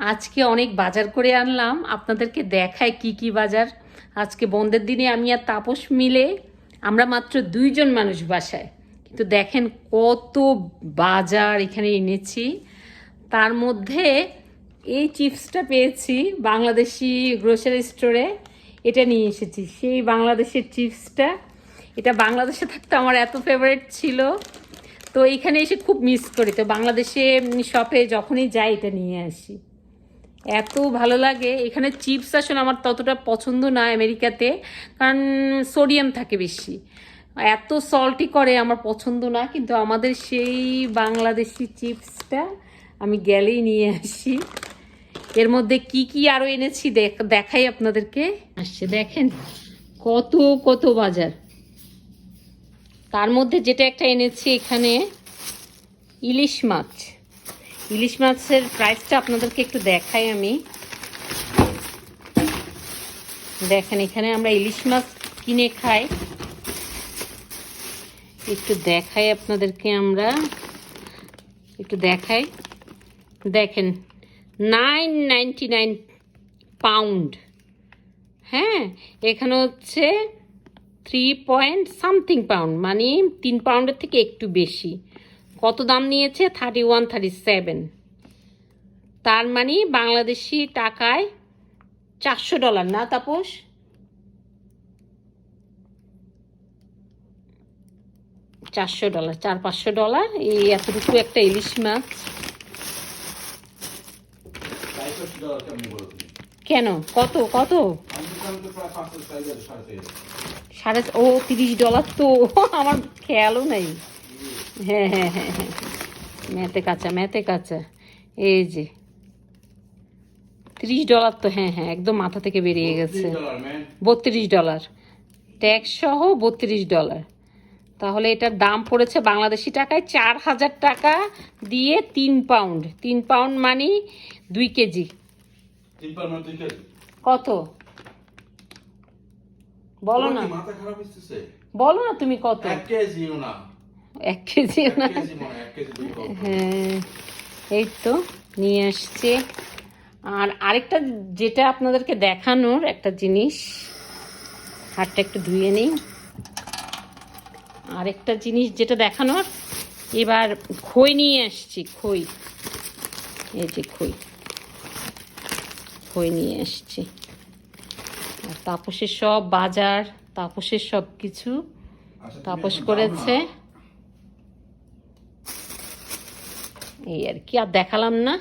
আজকে অনেক বাজার করে আনলাম। আপনাদেরকে দেখায় কি কি বাজার। আজকে বন্ধের দিনে আমি আর তাপস মিলে আমরা মাত্র দুইজন মানুষ বাসায়। কিন্তু দেখেন কত বাজার এখানে এনেছি। তার মধ্যে এই চিপসটা পেয়েছি বাংলাদেশি গ্রোসারি স্টোরে। এটা নিয়ে এসেছি, সেই বাংলাদেশের চিপসটা। এটা বাংলাদেশে থাকতে আমার এত ফেভারিট ছিল। তো এখানে এসে খুব মিস করি। তো বাংলাদেশে শপে যখনই যাই এটা নিয়ে আসি। এত ভালো লাগে। এখানে চিপস আসলে আমার ততটা পছন্দ না আমেরিকাতে, কারণ সোডিয়াম থাকে বেশি। এত সল্টি করে আমার পছন্দ না, কিন্তু আমাদের সেই বাংলাদেশি চিপসটা আমি গেলেই নিয়ে আসি। এর মধ্যে কি কি আরও এনেছি দেখ- দেখাই আপনাদেরকে। আসছে দেখেন, কত কত বাজার। তার মধ্যে যেটা একটা এনেছি এখানে ইলিশ মাছ। ইলিশ মাছের প্রাইসটা আপনাদেরকে একটু দেখাই আমি। দেখেন, এখানে আমরা ইলিশ মাছ কিনে খাই। একটু দেখাই আপনাদেরকে আমরা। একটু দেখাই। দেখেন নাইন নাইনটি নাইন পাউন্ড হ্যাঁ এখানে হচ্ছে থ্রি পয়েন্ট সামথিং পাউন্ড মানে তিন পাউন্ডের থেকে একটু বেশি। কত দাম নিয়েছে? থার্টি ওয়ান থার্টি সেভেন তার মানে বাংলাদেশি টাকায় চারশো ডলার না তাপস? চারশো ডলার চার পাঁচশো ডলার? এই এতটুকু একটা ইলিশ মাছ। কেন? কত? কত? সাড়ে ও তিরিশ ডলার তো আমার খেয়ালও নাই। হ্যাঁ হ্যাঁ হ্যাঁ হ্যাঁ ম্যাথে কাঁচা ম্যাথে কাঁচা। এই যে তিরিশ ডলার তো হ্যাঁ হ্যাঁ একদম মাথা থেকে বেরিয়ে গেছে। বত্রিশ ডলার। ট্যাক্স সহ বত্রিশ ডলার। তাহলে এটার দাম পড়েছে বাংলাদেশি টাকায় চার হাজার টাকা দিয়ে তিন পাউন্ড। তিন পাউন্ড মানে দুই কেজি। কত? বলো না। বলো না তুমি কত। এক কেজিও না। এক কেজি না। হ্যাঁ। এই তো নিয়ে আসছে। আর আরেকটা যেটা আপনাদেরকে দেখানোর একটা জিনিস হাতটা একটু ধুয়ে নিই। আরেকটা জিনিস যেটা দেখানোর এবার খই নিয়ে আসছি খই। এই যে খই। খই নিয়ে আসছি। আর তাপসের সব বাজার তাপসের সব কিছু আচ্ছা, তাপস করেছে না। এই আর কি আর দেখালাম না।